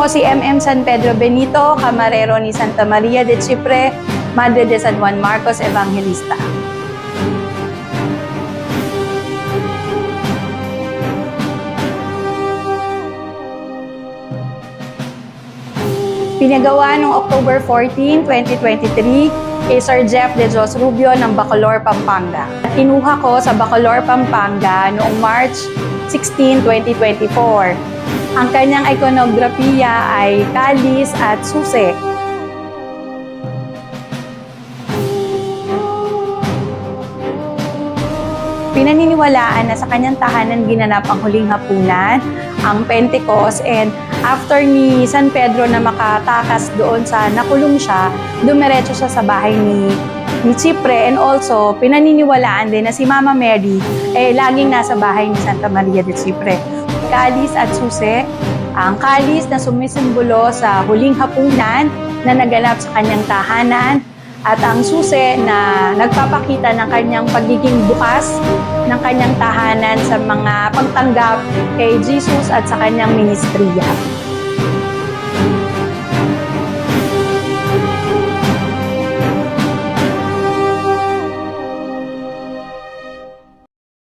Ako si MM San Pedro Benito, kamarero ni Santa Maria de Chipre, Madre de San Juan Marcos Evangelista. Pinagawa noong October 14, 2023 kay Sir Jeff De Jos Rubio ng Bacolor, Pampanga. Kinuha ko sa Bacolor, Pampanga noong March 16, 2024. Ang kanyang ikonografiya ay kalis at susi. Pinaniniwalaan na sa kanyang tahanan ginanap ang huling hapunan, ang Pentecost, and after ni San Pedro na makatakas doon sa nakulong siya, dumiretso siya sa bahay ni ni Chipre and also pinaniniwalaan din na si Mama Mary eh laging nasa bahay ni Santa Maria de Chipre. Kalis at susi, ang kalis na sumisimbolo sa huling hapunan na naganap sa kanyang tahanan at ang susi na nagpapakita ng kanyang pagiging bukas ng kanyang tahanan sa mga pagtanggap kay Jesus at sa kanyang ministriya.